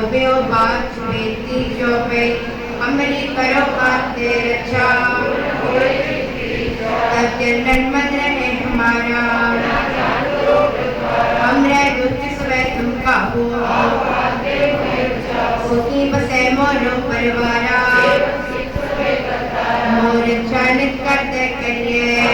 होवे बात बेटी जो पे अमली रक्षा तब चंदन मत रहे हमारा हमरे दुख सवे तुम काबू सुखी बसे मोरो परिवारा मोर चालित करते करिए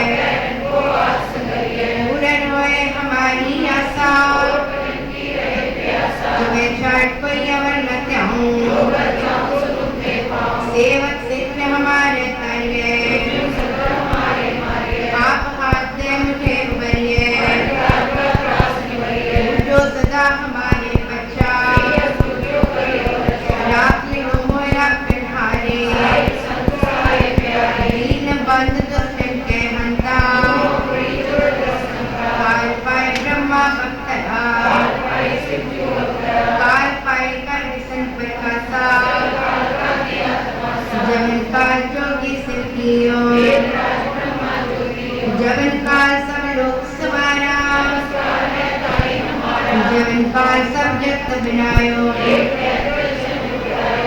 बनायो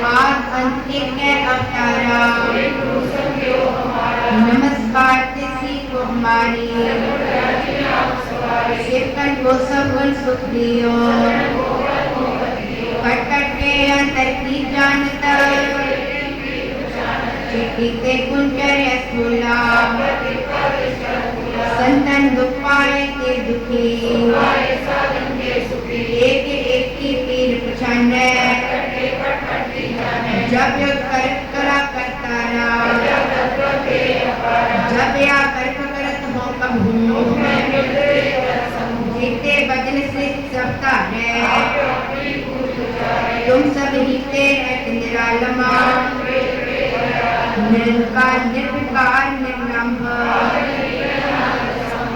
आद अंत एक है अवतारा नमस्कार तिथि को हमारी। सेवकन को सब गुण सुख दियो कट कट के अंतर की जानता चिट्ठी ते कुंचर स्थूला संतन दुख पाए के दुखी जब कर करा करतारा जब या कर करत हो कहूँ जीते बदल से सब तारे तुम सब हिते है निरालमा निरंकार निर्विकार निर्लंब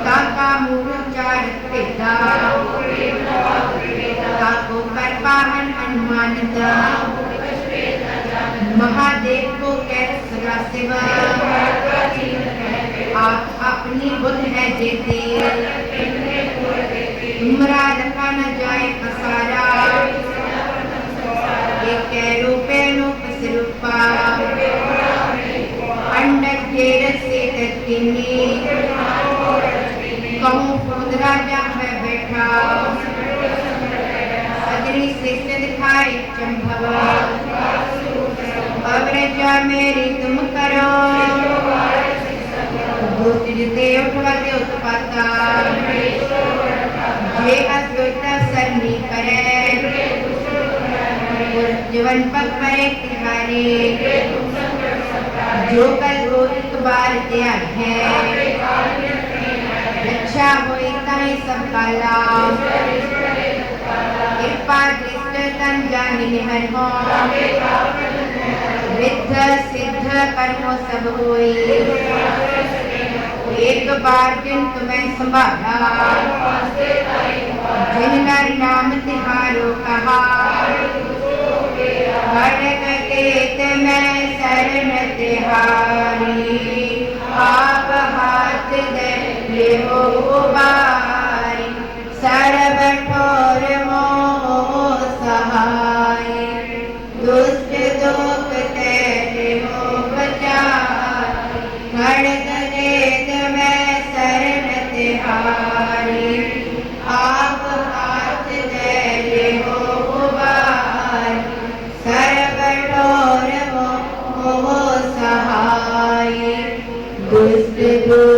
काका मूलचार पेदा काको कर पाहन अनुमानित महादेव को कैसे सदा सेवा। आप अपनी बुद्ध है जेते तुमरा रखा न जाए पसारा एक रूपे रूप स्वरूपा अंडक घेर से तत्किनी कहूँ, खुद राजा है बैठा। सदरी श्रेष्ठ दिखाई चंभवा। मेरी तुम करो भूत जिते उठवाते उत्पाता जे अद्वैत सरनी करे जीवन पग परे तिहारे जो कल वो एक बार त्याग है रक्षा होई ताई सब काला कृपा दृष्ट तन जानि निहर हो विद्ध सिद्ध कर्मो सब होई एक बार दिन तुम्हें संभाला जिन नर नाम तिहारो कहा के मैं शरण तिहारी सहाय दुष्ट दुख तेरे हो बचाई